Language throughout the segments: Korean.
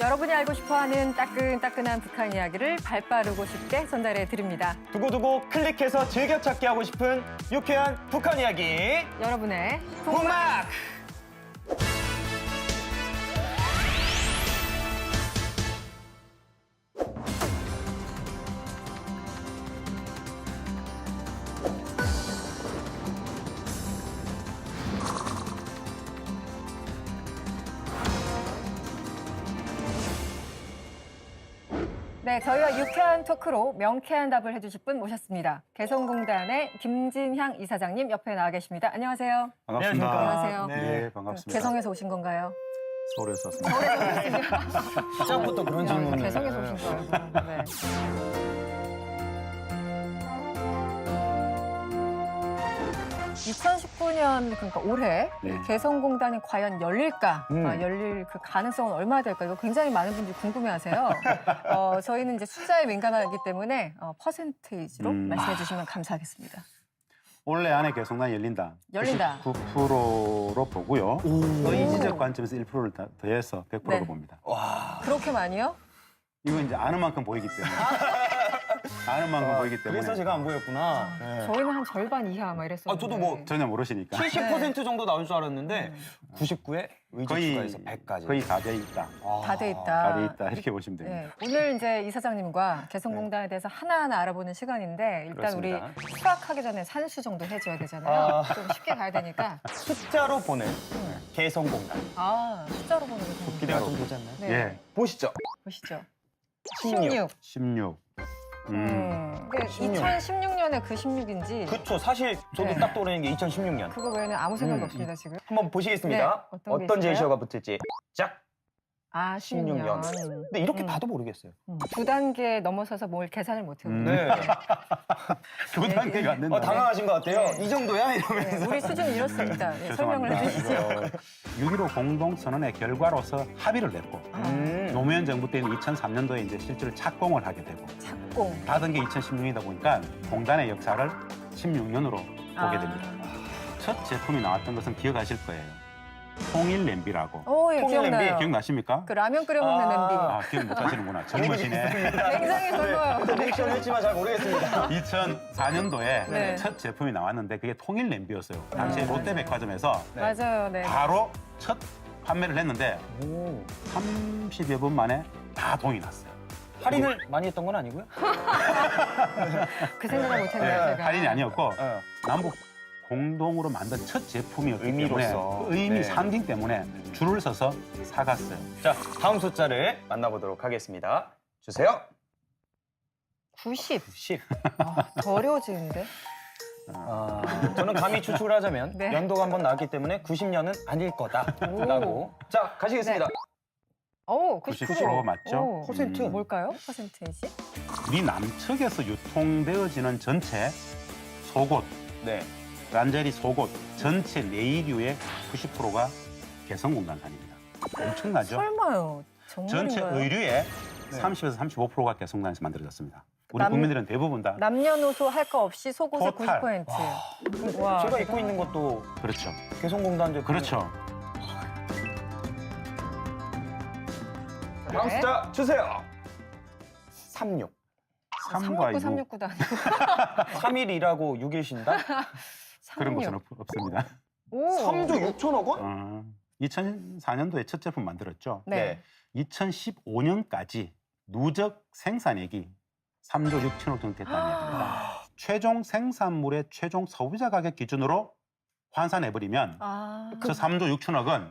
여러분이 알고 싶어하는 따끈따끈한 북한 이야기를 발빠르고 쉽게 전달해 드립니다. 두고두고 클릭해서 즐겨찾기 하고 싶은 유쾌한 북한 이야기 여러분의 북막! 네, 토크로 명쾌한 답을 해주실 분 모셨습니다. 개성공단의 김진향 이사장님 옆에 나와 계십니다. 안녕하세요. 반갑습니다. 안녕하세요. 네, 반갑습니다. 개성에서 오신 건가요? 서울에서 왔습니다. 시작부터 그런 질문을 개성에서 오신 거예요. 네. (2019년) 그러니까 올해 네. 개성공단이 과연 열릴까 음. 아, 열릴 그 가능성은 얼마나 될까 이거 굉장히 많은 분들이 궁금해하세요. 어, 저희는 이제 숫자에 민감하기 때문에 어, 퍼센테이지로 음. 말씀해 주시면 감사하겠습니다. 올해 안에 개성단이 열린다. 열린다. 9%로 보고요. 의지적 관점에서 1%를 더- 더해서 100%로 네. 봅니다. 그렇게 많이요? 이거 이제 아는 만큼 보이기 때문에. 아는 만큼 보이기 때문에. 그래서 제가 안 보였구나. 네. 저희는 한 절반 이하 막 이랬었는데. 아, 저도 뭐 전혀 모르시니까. 70% 정도 나올 줄 알았는데 99에 의지 거의 추가해서 100까지. 거의 다 돼 있다. 다 돼 있다. 다 돼 있다 이렇게 보시면 됩니다. 네, 오늘 이제 이사장님과 개성공단에 대해서 하나하나 알아보는 시간인데 일단 그렇습니다. 우리 수학하기 전에 산수 정도 해줘야 되잖아요. 아. 좀 쉽게 가야 되니까. 숫자로 보는 개성공단. 아 숫자로 보는 게 좀. 기대가 좀 되지 않나요? 네. 예, 보시죠. 보시죠. 16. 16. 16. 음. 음. 근데 16. 2016년에 그 16인지 그쵸. 사실 저도 네. 딱 떠오르는 게 2016년. 그거 외에는 아무 생각이 음, 없습니다 지금. 한번 보시겠습니다. 네, 어떤 게 어떤? 제시어가 붙을지. 짝. 아 16년. 16년. 근데 이렇게 음. 봐도 모르겠어요. 두 단계 넘어서서 뭘 계산을 못해요. 음. 네. 그 단계가 안 된다. 어, 당황하신 것 같아요. 네. 이 정도야? 네, 이러면서. 우리 수준이 이렇습니다. 네, 설명을. 해주시죠. 6.15 공동선언의 결과로서 합의를 냈고 음. 노무현 정부 때는 2003년도에 이제 실제로 착공을 하게 되고 착공. 받은 게 2016년이다 보니까 공단의 역사를 16년으로 보게 아. 됩니다. 첫 제품이 나왔던 것은 기억하실 거예요. 통일 냄비라고. 오, 예, 통일 기억나요. 냄비 기억나십니까? 그 라면 끓여 먹는 아. 냄비. 아, 기억 못 하시는구나. 젊으시네. 굉장히 젊어요. 리액션 했지만 잘 모르겠습니다. 2004년도에 네. 첫 제품이 나왔는데 그게 통일 냄비였어요. 당시에 아, 롯데백화점에서 네. 맞아요, 네. 바로 첫 판매를 했는데 오. 30여 분 만에 다 동이 났어요. 할인을 많이 했던 건 아니고요? 그 생각을 못했네요, 네, 제가. 할인이 아니었고 네. 남북 공동으로 만든 첫 제품이었기 의미로서. 때문에 그 의미 네. 상징 때문에 줄을 서서 사갔어요. 자, 다음 숫자를 만나보도록 하겠습니다. 주세요. 90. 10. 아, 더 어려워지는데? 아, 저는 감히 추측을 하자면 네. 연도가 한 번 나왔기 때문에 90년은 아닐 거다라고. 자, 가시겠습니다. 오, 90%. 90% 맞죠? 오, 퍼센트. 음. 뭘까요? 퍼센테이지? 우리 남측에서 유통되어지는 전체 속옷, 네. 란제리 속옷 전체 네이류의 90%가 개성공단산입니다. 엄청나죠? 설마요. 전체 정말인가요? 의류의 네. 30에서 35%가 개성공단에서 만들어졌습니다. 우리 남- 국민들은 대부분 다 남녀노소 할 거 없이 속옷의 토탈. 90%. 와, 제가 입고 있는 것도 그렇죠. 개성공단 제품. 그렇죠. 다음 네. 숫자 주세요. 36. 3과 369, 6 369도 아니고. 3일이라고 6일 쉰다? 그런 36. 것은 없, 없습니다. 오. 3조 6천억 원? 어, 2004년도에 첫 제품 만들었죠. 네. 2015년까지 누적 생산액이 3조 6천억 정도 됐다는 얘기입니다. 최종 생산물의 최종 소비자 가격 기준으로 환산해버리면 아, 저 3조 6천억은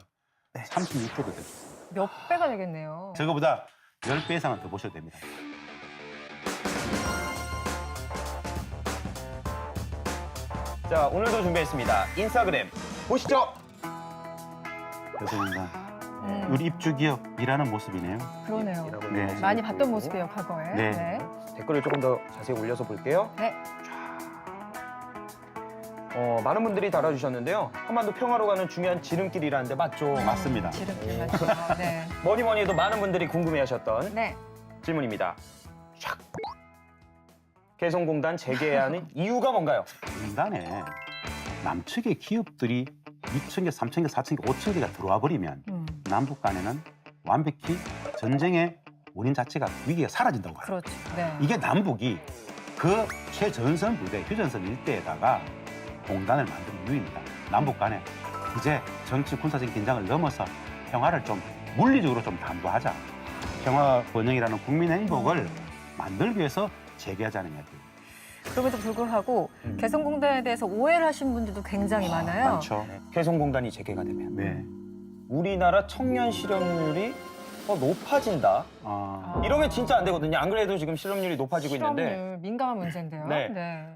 네. 36조가 되죠. 몇 배가 되겠네요. 저거보다 10배 이상은 더 보셔도 됩니다. 자, 오늘도 준비했습니다. 인스타그램 보시죠. 뭔가 음, 우리 입주 기업 일하는 모습이네요. 그러네요. 네. 많이 봤던 모습이에요, 과거에. 네. 네. 댓글을 조금 더 자세히 올려서 볼게요. 네. 어, 많은 분들이 달아주셨는데요. 한반도 평화로 가는 중요한 지름길이라는데 맞죠? 맞습니다. 지름길 맞죠. 네. 뭐니 뭐니 해도 많은 분들이 궁금해하셨던 네. 질문입니다. 샥. 개성공단 재개해야 하는 이유가 뭔가요? 인간에 남측의 기업들이 2천 개, 3천 개, 4천 개, 5천 개가 들어와 버리면 음, 남북 간에는 완벽히 전쟁의 원인 자체가 위기가 사라진다고 봐요. 그렇죠. 네. 이게 남북이 그 최전선 부대 휴전선 일대에다가 공단을 만든 이유입니다. 남북 간에 이제 정치 군사적인 긴장을 넘어서 평화를 좀 물리적으로 좀 담보하자. 평화 번영이라는 국민의 행복을 만들기 위해서 재개하자는 이야기예요. 그럼에도 불구하고 음. 개성공단에 대해서 오해를 하신 분들도 굉장히 많아요. 많죠. 개성공단이 재개가 되면 네. 우리나라 청년 실업률이 더 높아진다. 어, 이러면 진짜 안 되거든요. 안 그래도 지금 실업률이 높아지고 있는데 실업률 민감한 문제인데요. 네.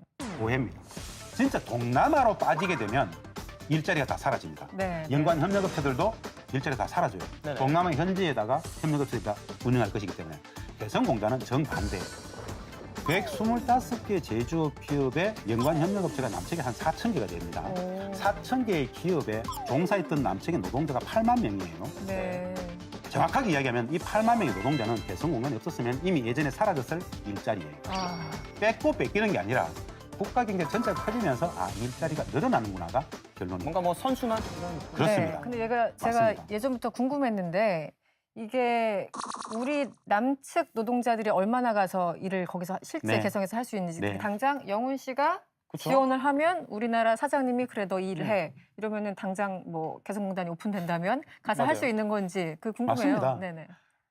오해입니다. 진짜 동남아로 빠지게 되면 일자리가 다 사라집니다. 네. 연관 협력업체들도 일자리가 다 사라져요. 네네. 동남아 현지에다가 협력업체가 운영할 것이기 때문에 개성공단은 정반대예요. 125개 제조업 기업의 연관 협력업체가 남측에 한 4천 개가 됩니다. 오. 4천 개의 기업에 종사했던 남측의 노동자가 8만 명이에요. 네. 정확하게 이야기하면 이 8만 명의 노동자는 개성공단이 없었으면 이미 예전에 사라졌을 일자리예요. 아, 뺏고 뺏기는 게 아니라 국가 경제 전체가 커지면서 아 일자리가 늘어나는구나가 결론입니다. 뭔가 뭐 선순환 그렇습니다. 네. 근데 얘가 제가 맞습니다. 예전부터 궁금했는데 이게 우리 남측 노동자들이 얼마나 가서 일을 거기서 실제 네. 개성에서 할 수 있는지 네. 당장 영훈 씨가 그쵸? 지원을 하면 우리나라 사장님이 그래 너 일해 이러면은 당장 뭐 개성공단이 오픈된다면 가서 할. 수 있는 건지 그 궁금해요. 맞습니다. 네네.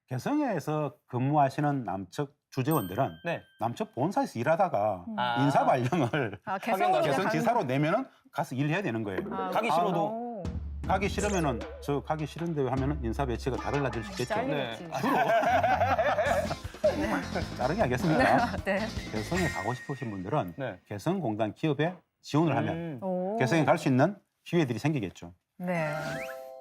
개성에서 근무하시는 남측 주재원들은 네. 남측 본사에서 일하다가 음. 아. 인사 발령을 아 개성 개성으로 개성 지사로 내면은 가서 일해야 되는 거예요. 아, 가기 아, 싫어도. 오. 가기 싫으면은 저 가기 싫은데 하면은 인사 배치가 다 달라질 수 있겠죠. 잘리겠지. 네. 주로 자르게 하겠습니다. 네. 개성에 가고 싶으신 분들은 네. 개성공단 기업에 지원을 하면 음. 오. 개성에 갈 수 있는 기회들이 생기겠죠. 네.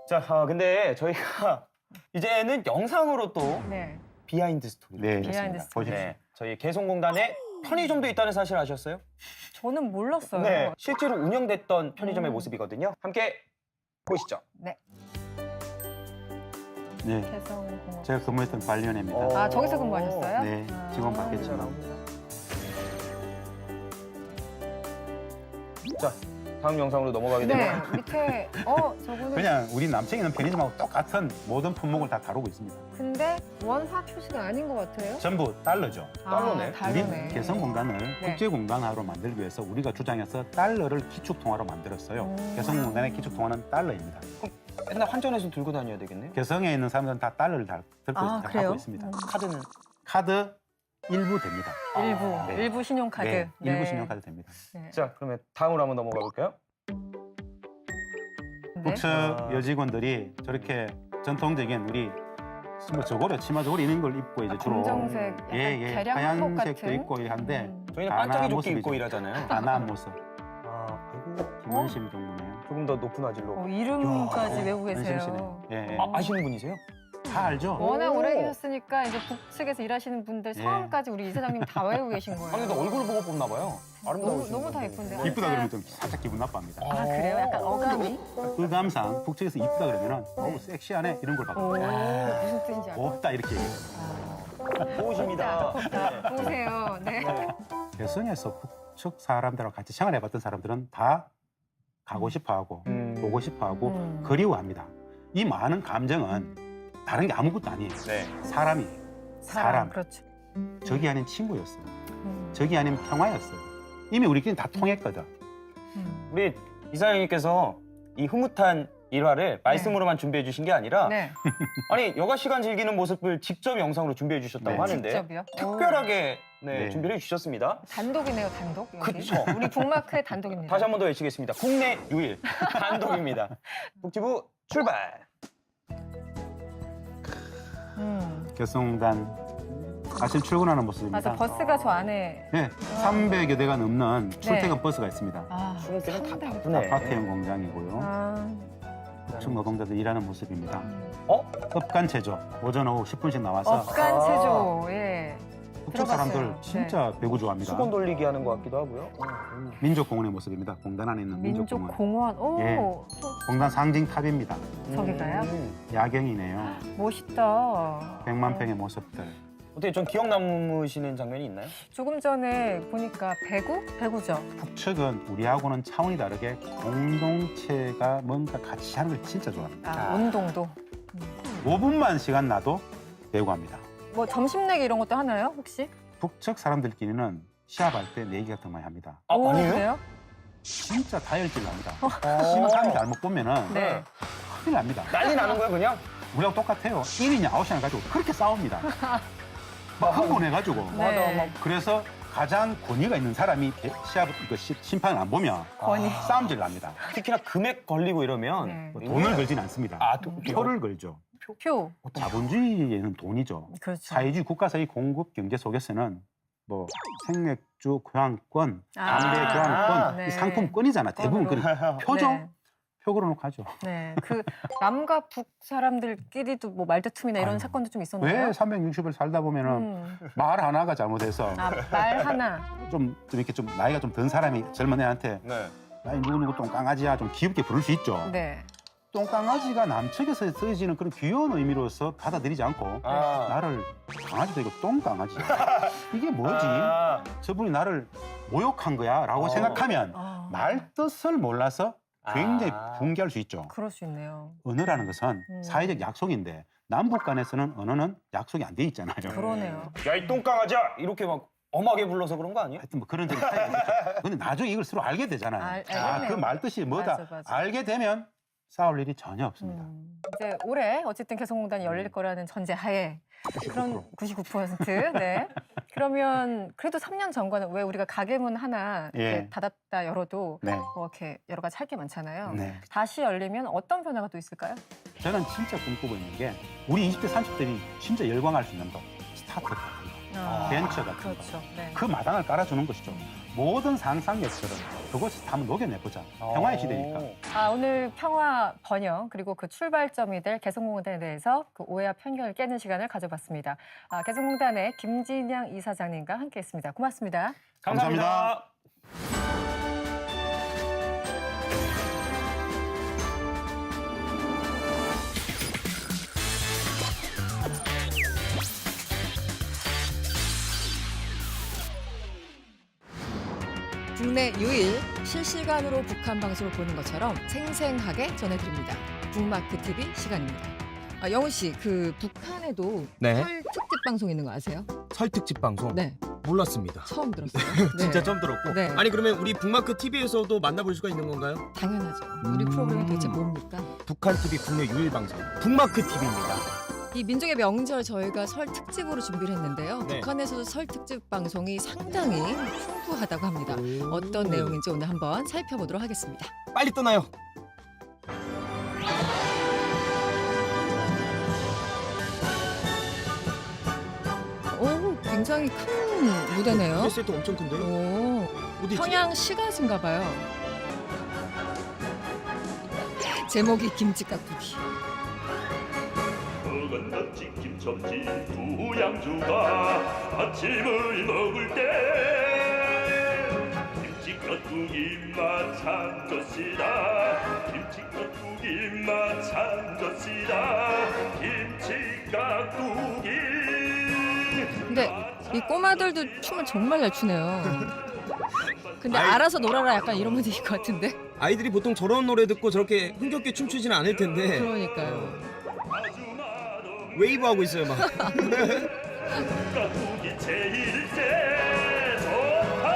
자, 아, 근데 저희가 이제는 영상으로 또 네. 비하인드 스토리. 네, 비하인드 스토리. 보십시오. 네. 저희 개성공단에 편의점도 있다는 사실 아셨어요? 저는 몰랐어요. 네. 실제로 운영됐던 편의점의 음. 모습이거든요. 함께 보시죠. 네. 네, 개성 공업. 제가 근무했던 관련입니다. 어. 아 저기서 근무하셨어요? 네, 아. 직원 받겠지만. 자, 다음 영상으로 넘어가게 네, 되면 밑에 어 저거는 그냥 우리 남측에 있는 편의점하고 똑같은 모든 품목을 다 다루고 있습니다. 근데 원화 표시가 아닌 것 같아요. 전부 달러죠. 달러네. 아, 우리 다르네. 개성 공단을 네. 국제 공단화로 만들기 위해서 우리가 주장해서 달러를 기축 통화로 만들었어요. 음. 개성 공단의 기축 통화는 달러이입니다. 맨날 환전해서 들고 다녀야 되겠네요. 개성에 있는 사람들은 다 달러를 다 들고 아, 다 그래요? 갖고 있습니다. 음. 카드는 카드 일부 됩니다. 일부 네. 일부 신용카드. 네, 일부 네. 신용카드 됩니다. 네. 자, 그러면 다음으로 한번 넘어가 볼까요? 네. 북측 아. 여직원들이 저렇게 전통적인 우리 뭐 저고려 치마 저고려 이런 걸 입고 이제 아, 주로 검정색 약간 예, 예. 대량 한복 하얀색도 같은. 입고 한데 음. 저희는 단아한 반짝이 조끼 모습이죠. 입고 일하잖아요. 단아한 모습. 아, 아이고, 김원심 정도네요. 조금 더 높은 화질로. 어, 이름까지 야, 외우고 계세요. 예, 예. 아, 아시는 분이세요? 다 알죠? 워낙 오. 오래 계셨으니까 이제 북측에서 일하시는 분들 예. 성함까지 우리 이 사장님 다 외우고 계신 거예요. 아니, 근데 얼굴 보고 뽑나 봐요. 아름다우신 너무- 너무 다? 네. 이쁘다 그러면 좀 살짝 기분 나빠합니다. 아 그래요? 약간 어감이? 그 감상 북측에서 이쁘다 그러면은 어우 섹시하네 이런 걸오 받고 무슨 뜻인지 알아요? 없다 이렇게 얘기해요. 좋으십니다. 덥다. 보세요. 네. 개성에서 북측 사람들하고 같이 생활해봤던 사람들은 다 가고 싶어하고 음. 보고 싶어하고 음. 그리워합니다. 이 많은 감정은 다른 게 아무것도 아니에요. 네. 사람이 사람. 그렇죠. 적이 아닌 친구였어요. 음. 적이 아닌 평화였어요. 이미 우리끼리 다 통했거든. 음. 우리 이사장님께서 이 흐뭇한 일화를 말씀으로만 준비해 주신 게 아니라 네. 아니 여가 시간 즐기는 모습을 직접 영상으로 준비해 주셨다고 네. 하는데 직접이요? 특별하게 네, 네. 준비를 해 주셨습니다. 오, 단독이네요, 단독. 여기. 그쵸. 우리 북마크의 단독입니다. 다시 한 번 더 외치겠습니다. 국내 유일 단독입니다. 북지부 출발. 음. 개성단 아침 출근하는 모습입니다. 맞아, 버스가 저 안에. 네, 300여 대가 넘는 출퇴근 버스가 있습니다. 아, 출근길은 다 상당히- 바쁘네. 아파트형 공장이고요. 아, 북측 노동자들 일하는 모습입니다. 음. 어? 업간 체조 오전 오후 10분씩 나와서 업간 체조. 예. 북측 들어봤어요. 사람들 네. 진짜 배구 좋아합니다. 수건 돌리기 하는 것 같기도 하고요. 음. 민족공원의 모습입니다. 공단 안에 있는 민족공원. 민족공원. 오, 예. 공단 상징 탑입니다. 저기가요? 음. 야경이네요. 멋있다. 백만 네. 평의 모습들. 어떻게 좀 기억 남으시는 장면이 있나요? 조금 전에 보니까 배구? 배구죠. 북측은 우리하고는 차원이 다르게 공동체가 뭔가 같이 하는 걸 진짜 좋아합니다. 아, 아. 운동도. 5분만 시간 나도 배구합니다. 뭐 점심 내기 이런 것도 하나요, 혹시? 북측 사람들끼리는 시합할 때 내기 같은 거 많이 합니다. 아, 오, 아니에요? 그래요? 진짜 다혈질 납니다. 어. 심사위 잘못 보면은 네. 큰일 납니다. 난리 나는 거야 그냥? 우리하고 똑같아요. 1이냐 9이냐 가지고 그렇게 싸웁니다. 막 흥분해가지고. 네. 맞아, 막 그래서 가장 권위가 있는 사람이 배- 시합 그 시- 심판을 안 보면 권위. 싸움질 납니다. 특히나 금액 걸리고 이러면 네. 뭐 돈을 걸지는 않습니다. 아, 또- 표를 걸죠. 표. 자본주의에는 돈이죠. 그렇죠. 사회주의 국가사의 공급 경제 속에서는 뭐 생맥주 교환권, 아. 담배 교환권 네. 이 상품권이잖아. 대부분 그 표죠. 네. 표 걸어놓고 하죠. 네. 그 남과 북 사람들끼리도 뭐 말다툼이나 이런 아유. 사건도 좀왜 있었나요? 360을 살다 보면은 음. 말 하나가 잘못해서 아, 말 하나. 좀, 좀 이렇게 좀 나이가 좀 든 사람이 젊은 애한테 네. 야, 이 누구 누구 똥 강아지야 좀 귀엽게 부를 수 있죠. 네. 똥강아지가 남측에서 쓰여지는 그런 귀여운 의미로서 받아들이지 않고 아. 나를 강아지도 이고 똥강아지야. 이게 뭐지? 아. 저분이 나를 모욕한 거야 라고 어. 생각하면 아, 말 뜻을 몰라서 굉장히 아. 붕괴할 수 있죠. 그럴 수 있네요. 언어라는 것은 음. 사회적 약속인데 남북 간에서는 언어는 약속이 안 돼 있잖아요. 그러네요. 야 이 똥강아지야 이렇게 막 엄하게 불러서 그런 거 아니에요? 하여튼 뭐 그런 점이 차이가 있죠. 근데 나중에 이걸 서로 알게 되잖아요. 알- 아, 알겠네요. 그 말뜻이 뭐다. 맞아, 맞아. 알게 되면 싸울 일이 전혀 없습니다. 음. 이제 올해 어쨌든 개성공단이 열릴 거라는 전제 하에 그런 99%. 네. 그러면 그래도 3년 전과는 왜 우리가 가게문 하나 이렇게 예. 닫았다 열어도 네. 뭐 이렇게 여러 가지 할 게 많잖아요. 네. 다시 열리면 어떤 변화가 또 있을까요? 저는 진짜 꿈꾸고 있는 게 우리 20대, 30대들이 진짜 열광할 수 있는 거 스타트업 같은 거, 아, 벤처 같은 거. 그렇죠. 네. 그 마당을 깔아주는 것이죠. 모든 상상력들은 그것을 한번 녹여내보자. 평화의 시대니까. 아, 오늘 평화 번영 그리고 그 출발점이 될 개성공단에 대해서 그 오해와 편견을 깨는 시간을 가져봤습니다. 아, 개성공단의 김진양 이사장님과 함께했습니다. 고맙습니다. 감사합니다. 국내 유일 실시간으로 북한 방송을 보는 것처럼 생생하게 전해드립니다. 북마크 TV 시간입니다. 아, 영훈 씨, 그 북한에도 네. 설 특집 방송 있는 거 아세요? 설 특집 방송 네, 몰랐습니다. 처음 들었어요. 진짜 네, 처음 들었고. 네. 아니 그러면 우리 북마크 TV에서도 만나볼 수가 있는 건가요? 당연하죠. 우리 음. 프로그램이 도대체 뭡니까? 북한 TV 국내 유일 방송 북마크 TV입니다. 이 민족의 명절 저희가 설 특집으로 준비를 했는데요. 네. 북한에서도 설 특집 방송이 상당히 풍부하다고 합니다. 어떤 내용인지 오늘 한번 살펴보도록 하겠습니다. 빨리 떠나요. 오, 굉장히 큰 무대네요. 네, 세트 엄청 큰데요? 오, 어디 있지? 평양 시가지인가 봐요. 제목이 김치깍두기. 어건덕지 김첨지 두 양주가 아침을 먹을 때 김치 깍두기 맛참 좋시다 김치 깍두기 맛참 좋시다 김치 깍두기 근데 이 꼬마들도 춤을 정말 잘 추네요. 근데 아이- 알아서 놀아라 약간 이런 분위기일 것 같은데. 아이들이 보통 저런 노래 듣고 저렇게 흥겹게 춤추지는 않을 텐데 그러니까요. 아주 웨이브 하고 있어요 막. 깍두기 제일 제 좋다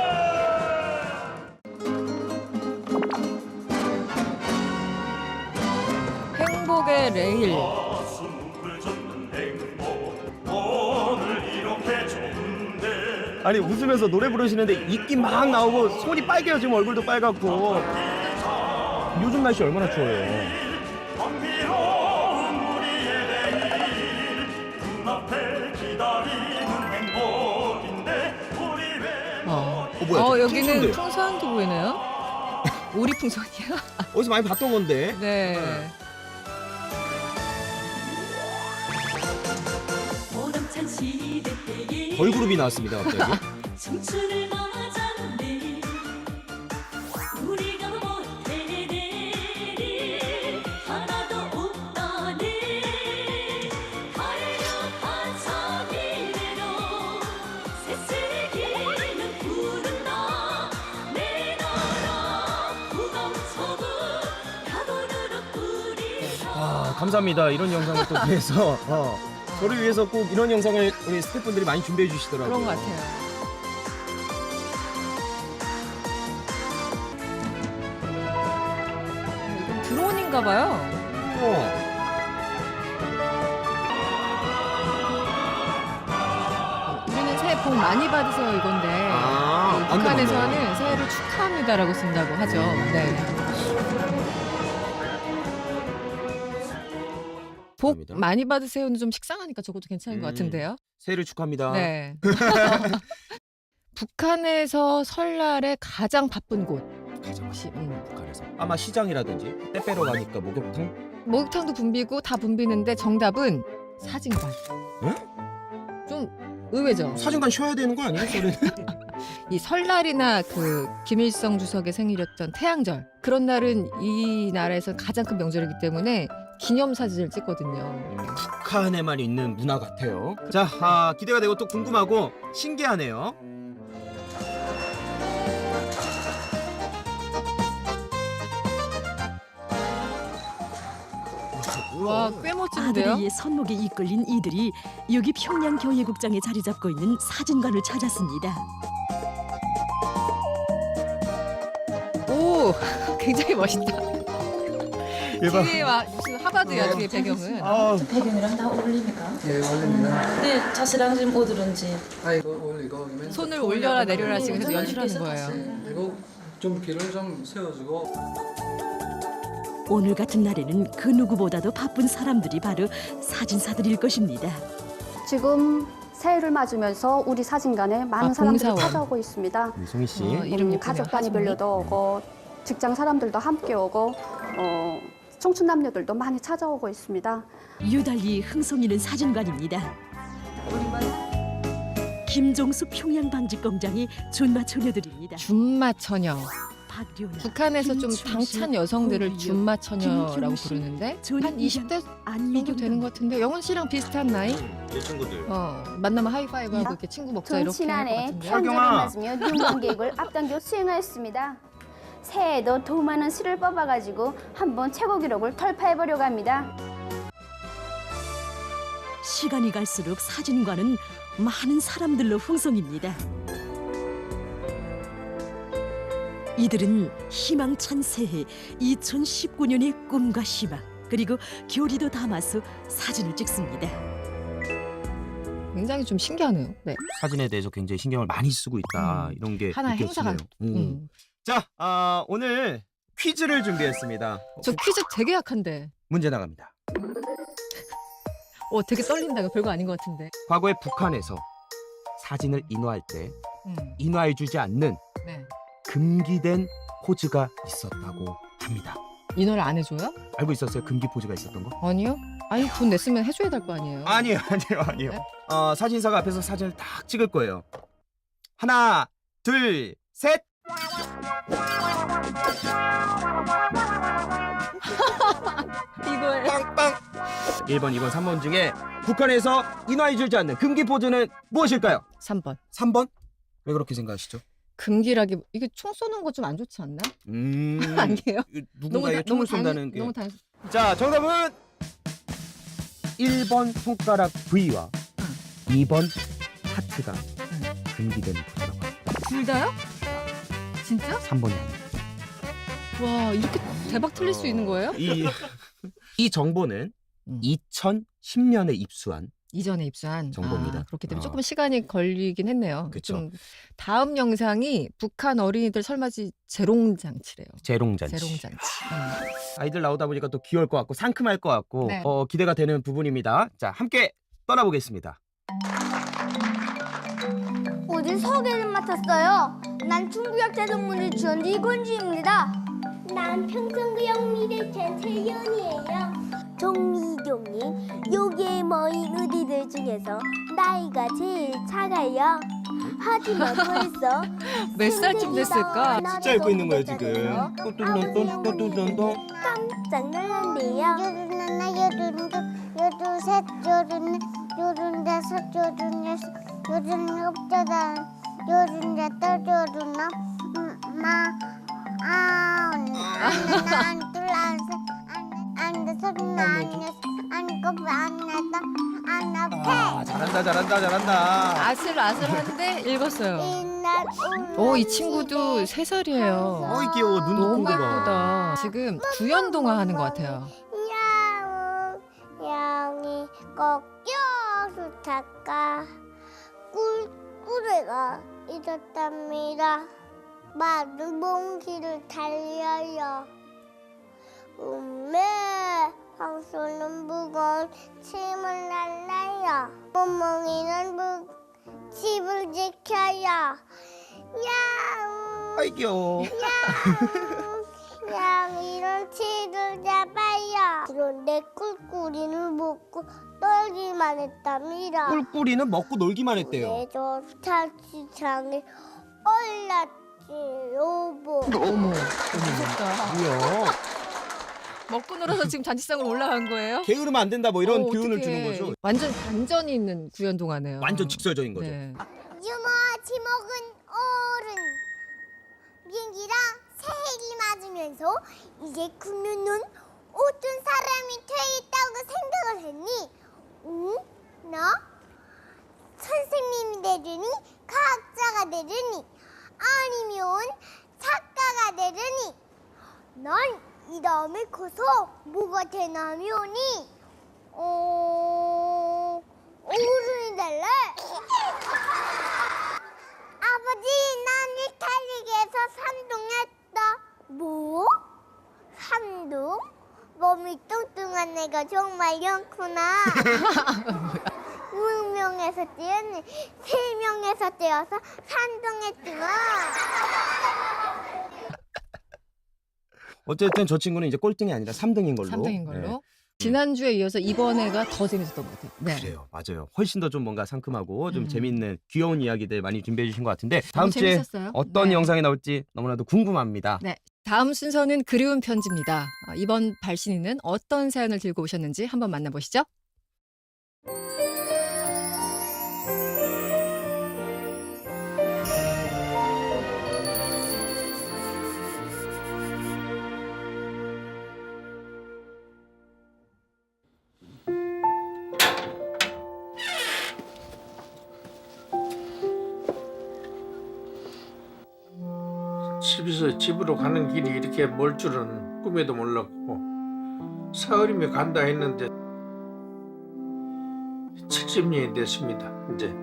행복의 레일. 숨을 줬는 행복 오늘 이렇게 좋은데 아니 웃으면서 노래 부르시는데 입기 막 나오고 손이 빨개요 지금 얼굴도 빨갛고. 요즘 날씨 얼마나 추워요. 여기는 풍선인데요? 풍선도 보이네요. 오리 풍선이요? 어디서 많이 봤던 건데. 네. 보람찬 시대에 걸그룹이 나왔습니다 갑자기. 청춘을 감사합니다. 이런 영상을 또 위해서 어, 저를 위해서 꼭 이런 영상을 우리 스태프분들이 많이 준비해 주시더라고요. 그런 것 같아요. 이건 드론인가 봐요. 어. 우리는 새해 복 많이 받으세요 이건데 아, 안 북한에서는 새해를 축하합니다라고 쓴다고 하죠. 네. 복 감사합니다. 많이 받으세요는 좀 식상하니까 저것도 괜찮은 것 음. 같은데요. 새해를 축하합니다. 네. 북한에서 설날에 가장 바쁜 곳. 가장 혹시 음. 북한에서 아마 시장이라든지 때 빼러 가니까 목욕탕 목욕탕도 붐비고 다 붐비는데 정답은 사진관. 좀 의외죠. 사진관 쉬어야 되는 거 아니에요? 저는 이 설날이나 그 김일성 주석의 생일이었던 태양절 그런 날은 이 나라에서 가장 큰 명절이기 때문에 기념 사진을 찍거든요. 북한에만 있는 문화 같아요. 자, 아, 기대가 되고 또 궁금하고 신기하네요. 와, 꽤 멋진데요? 아들의 손목에 이끌린 이들이 여기 평양 교회국장에 자리 잡고 있는 사진관을 찾았습니다. 오, 굉장히 멋있다. 대박. 뒤에 와 무슨 하바드야 뒤에 배경은. 아, 배경이랑 다 어울립니까? 예, 올립니다. 네, 자시랑 지금 어디든지. 아, 이거 올리고 그러면 손을 올려라 내려라 지금 계속 연출하는 거예요. 그리고 좀 길을 좀 세워주고 오늘 같은 날에는 그 누구보다도 바쁜 사람들이 바로 사진사들일 것입니다. 지금 새해를 맞으면서 우리 사진관에 많은 아, 사람들이 봉사원. 찾아오고 있습니다. 송희 씨. 어, 음, 이름 예쁘네요. 가족. 단위별로도 오고 직장 사람들도 함께 오고 어, 청춘 남녀들도 많이 찾아오고 있습니다. 유달리 흥성이는 사진관입니다. 김종수 평양방직 공장이 준마 처녀들입니다. 준마 처녀. 박료나, 북한에서 좀 당찬 여성들을 준마 처녀라고 부르는데 한 20대 정도 되는 것 같은데 영훈 씨랑 비슷한 나이? 이 친구들. 어 만나면 하이파이브 하고 이렇게 친구 먹자 이렇게 할것 같은데. 설경아. 맞으며 융관 계획을 앞당겨 수행하였습니다. 새해에도 더 많은 실을 뽑아가지고 한번 최고 기록을 돌파해보려고 합니다. 시간이 갈수록 사진관은 많은 사람들로 흥성입니다. 이들은 희망찬 새해 2019년의 꿈과 희망 그리고 교리도 담아서 사진을 찍습니다. 굉장히 좀 신기하네요. 네. 사진에 대해서 굉장히 신경을 많이 쓰고 있다. 음. 이런 게 하나 의 느껴지네요. 행사가. 음. 음. 자, 아, 오늘 퀴즈를 준비했습니다. 저 퀴즈 되게 약한데. 문제 나갑니다. 어 되게 떨린다. 이거 별거 아닌 것 같은데. 과거에 북한에서 사진을 인화할 때 음. 인화해주지 않는 네. 금기된 포즈가 있었다고 합니다. 인화를 안 해줘요? 알고 있었어요? 금기 포즈가 있었던 거? 아니요. 아니 돈 냈으면 해줘야 될 거 아니에요. 아니에요, 아니에요, 아니에요. 네? 어, 사진사가 앞에서 사진을 딱 찍을 거예요. 하나, 둘, 셋. 이거예요. 빵빵. 1번, 2번, 3번 중에 북한에서 인화해 주지 않는 금기 포즈는 무엇일까요? 3번. 3번? 왜 그렇게 생각하시죠? 금기라기 이게 총 쏘는 거 좀 안 좋지 않나? 음, 아니에요? 누군가에게 다- 총을 단- 쏜다는 게. 너무 단. 자, 정답은 1번 손가락 V와 2번 하트가 금기된 포즈라고 합니다. 둘 다요? 진짜? 3번이 아니에요. 와 이렇게 대박 틀릴 수 있는 거예요? 이, 이 정보는 음. 2010년에 입수한 이전에 입수한 정보입니다. 아, 그렇기 때문에 어. 조금 시간이 걸리긴 했네요. 그쵸. 좀 다음 영상이 북한 어린이들 설맞이 재롱 장치래요. 재롱잔치. 재롱 잔치. 음. 아이들 나오다 보니까 또 귀여울 것 같고 상큼할 것 같고 네. 어, 기대가 되는 부분입니다. 자, 함께 떠나보겠습니다. 어제 소개를 맡았어요. 난 중구역 대동문의 주연 이곤지입니다. 난 평성구역 미래센 최연이에요. 종이경님, 여기에 모인 우리들 중에서 나이가 제일 작아요. 하지만 벌써 몇 살쯤 됐을까? 진짜 읽고 있는 거예요 지금. 또또또또 또또또. 깜짝 놀랐네요. 요른 하나, 요른두, 요른 셋, 요른 넷, 요른 다섯, 요른 여섯, 요른 일곱 여덟, 요른여덟, 요른아홉, 음, 마, 아흔, 아흔, 아흔, 둘, 아흔, 셋, 아흔, 아흔, 다섯, 아흔, 여섯, 아흔, 일곱, 아흔, 여덟, 아흔, 아홉, 아 잘한다 잘한다 잘한다. 아슬아슬한데 읽었어요. 이날 오, 이 친구도 세살이에요 어이 귀여워 눈 너무 높은 거 봐. 예쁘다. 지금 구연동화 하는 것 같아요. 야옹 양이 꺾여서 닦아 꿀꿀애가 있었답니다 마른 봉지를 달려요 음메 황소는 무거운 침을 날라요 멍멍이는 무, 집을 지켜요 야옹 아이 귀여워. 양이랑 치를 잡아요. 그런데 꿀꿀이는 먹고 떨기만 했답니다. 꿀꿀이는 먹고 놀기만 했대요. 내저 탈취장에 올랐지 여보. 어머, 무섭다. 뭐야? 먹고 놀아서 지금 잔치상으로 올라간 거예요? 게으르면 안 된다 뭐 이런 어, 교훈을 어떡해. 주는 거죠. 완전 반전이 있는 구연 동화네요. 완전 직설적인 거죠. 네. 유머치 먹은 어른 비행기랑 새해기 맞으면서 이제 크면은 어떤 사람이 되겠다고 생각을 했니? 응? 나? 선생님이 되려니? 과학자가 되려니? 아니면 작가가 되려니? 난이 다음에 커서 뭐가 되냐면이 어... 어른이 될래? 아버지, 난 이탈리아에서 산동했다. 뭐? 산동? 몸이 뚱뚱한 애가 정말 많구나. 운명에서 뛰었니? 세 명에서 뛰어서 산동했지만. 어쨌든 저 친구는 이제 꼴등이 아니라 3등인 걸로. 3등인 걸로. 네. 지난주에 이어서 이번에가 더 재밌었던 것 같아요. 네. 그래요, 맞아요. 훨씬 더 좀 뭔가 상큼하고 좀 음. 재밌는 귀여운 이야기들 많이 준비해 주신 것 같은데 다음 너무 주에 재밌었어요. 어떤 네. 영상이 나올지 너무나도 궁금합니다. 네. 다음 순서는 그리운 편지입니다. 어, 이번 발신인은 어떤 사연을 들고 오셨는지 한번 만나보시죠. 집에서 집으로 가는 길이 이렇게 멀 줄은 꿈에도 몰랐고 사흘이면 간다 했는데 70년이 됐습니다 이제.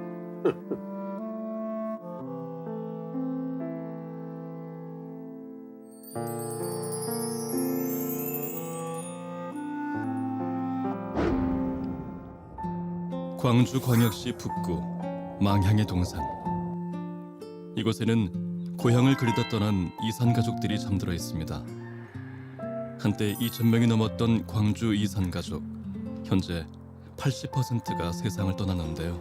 광주 광역시 북구 망향의 동산. 이곳에는 고향을 그리다 떠난 이산 가족들이 잠들어 있습니다. 한때 2천 명이 넘었던 광주 이산 가족 현재 80%가 세상을 떠났는데요.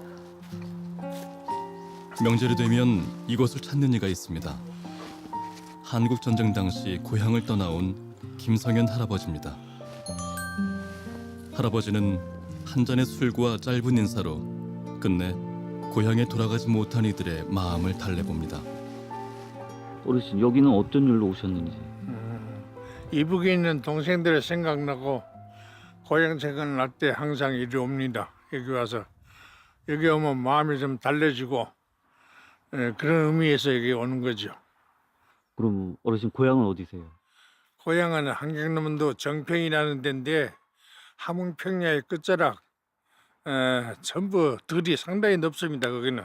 명절이 되면 이곳을 찾는 이가 있습니다. 한국 전쟁 당시 고향을 떠나온 김성현 할아버지입니다. 할아버지는 한 잔의 술과 짧은 인사로 끝내 고향에 돌아가지 못한 이들의 마음을 달래봅니다. 어르신 여기는 어떤 일로 오셨는지. 음, 이북에 있는 동생들 생각나고 고향 생각날 때 항상 이리 옵니다. 여기 와서. 여기 오면 마음이 좀 달래지고 예, 그런 의미에서 여기 오는 거죠. 그럼 어르신 고향은 어디세요? 고향은 한경남도 정평이라는 데인데 함흥평야의 끝자락 에, 전부 들이 상당히 높습니다 거기는.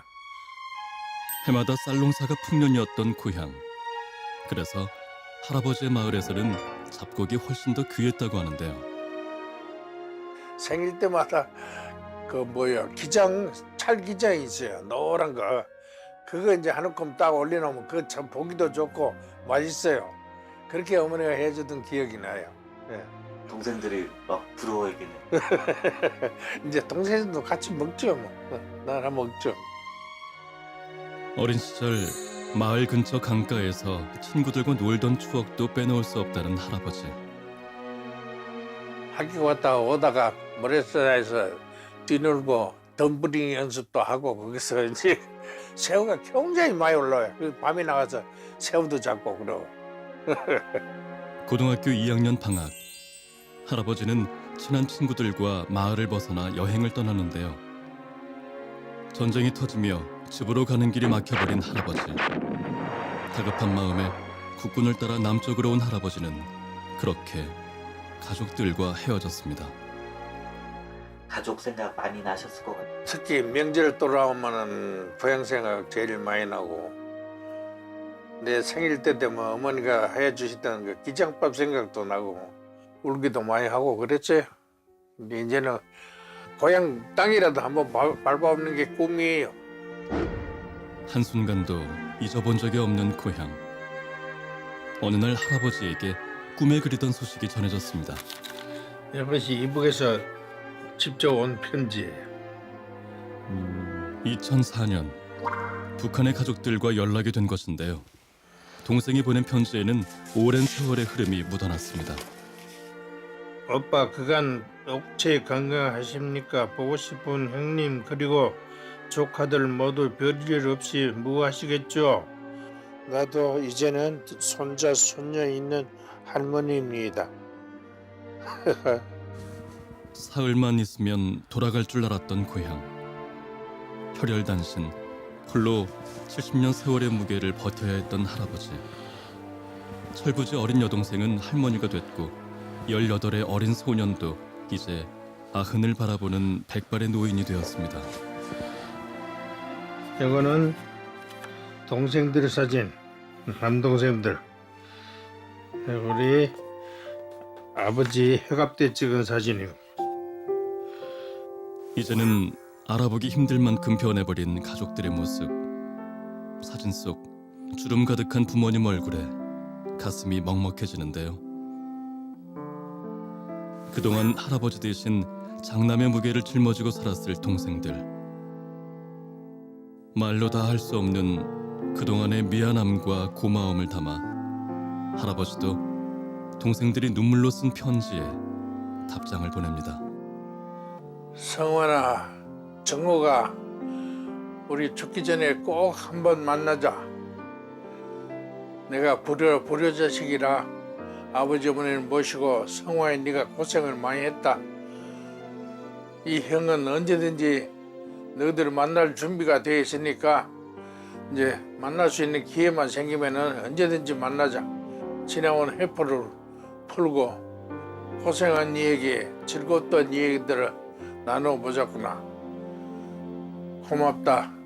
해마다 쌀농사가 풍년이었던 고향. 그래서 할아버지의 마을에서는 잡곡이 훨씬 더 귀했다고 하는데요. 생일 때마다 그 뭐야 기장 찰 기장이 있어요 노란 거 그거 이제 한 움큼 딱 올려놓으면 그거 참 보기도 좋고 맛있어요 그렇게 어머니가 해주던 기억이 나요 예. 동생들이 막 부러워하기는. 이제 동생들도 같이 먹죠 뭐. 나라 먹죠. 어린 시절 마을 근처 강가에서 친구들과 놀던 추억도 빼놓을 수 없다는 할아버지. 학교 갔다가 오다가 모래사장에서 뛰놀고 덤블링 연습도 하고 거기서 이제 새우가 굉장히 많이 올라와요. 밤에 나가서 새우도 잡고 그러고. 고등학교 2학년 방학. 할아버지는 친한 친구들과 마을을 벗어나 여행을 떠나는데요. 전쟁이 터지며 집으로 가는 길이 막혀버린 할아버지. 다급한 마음에 국군을 따라 남쪽으로 온 할아버지는 그렇게 가족들과 헤어졌습니다. 가족 생각 많이 나셨을 것 같아요. 특히 명절 돌아오면은 고향 생각 제일 많이 나고 내 생일 때 되면 어머니가 해주시던 그 기장밥 생각도 나고 울기도 많이 하고 그랬죠. 근데 이제는 고향 땅이라도 한번 밟- 밟아보는 게 꿈이에요. 한순간도 잊어본 적이 없는 고향. 어느 날 할아버지에게 꿈에 그리던 소식이 전해졌습니다. 이것이 이북에서 직접 온 편지예요. 2004년 북한의 가족들과 연락이 된 것인데요. 동생이 보낸 편지에는 오랜 세월의 흐름이 묻어났습니다. 오빠 그간 옥체 건강하십니까? 보고 싶은 형님 그리고 조카들 모두 별일 없이 무하시겠죠? 나도 이제는 손자 손녀 있는 할머니입니다. 사흘만 있으면 돌아갈 줄 알았던 고향. 혈혈단신 홀로 70년 세월의 무게를 버텨야 했던 할아버지. 철부지 어린 여동생은 할머니가 됐고 18의 어린 소년도 이제 아흔을 바라보는 백발의 노인이 되었습니다. 이거는 동생들 사진, 남동생들. 우리 아버지 해갑 때 찍은 사진이요. 이제는 알아보기 힘들 만큼 변해버린 가족들의 모습. 사진 속 주름 가득한 부모님 얼굴에 가슴이 먹먹해지는데요. 그동안 할아버지 대신 장남의 무게를 짊어지고 살았을 동생들. 말로 다 할 수 없는 그동안의 미안함과 고마움을 담아 할아버지도 동생들이 눈물로 쓴 편지에 답장을 보냅니다. 성환아, 정호가 우리 죽기 전에 꼭 한번 만나자. 내가 불효 불효 자식이라 아버지 어머니를 모시고 성화에 네가 고생을 많이 했다. 이 형은 언제든지 너희들을 만날 준비가 되어 있으니까 이제 만날 수 있는 기회만 생기면은 언제든지 만나자. 지나온 회포를 풀고 고생한 이야기, 즐거웠던 이야기들을 나눠보자꾸나. 고맙다.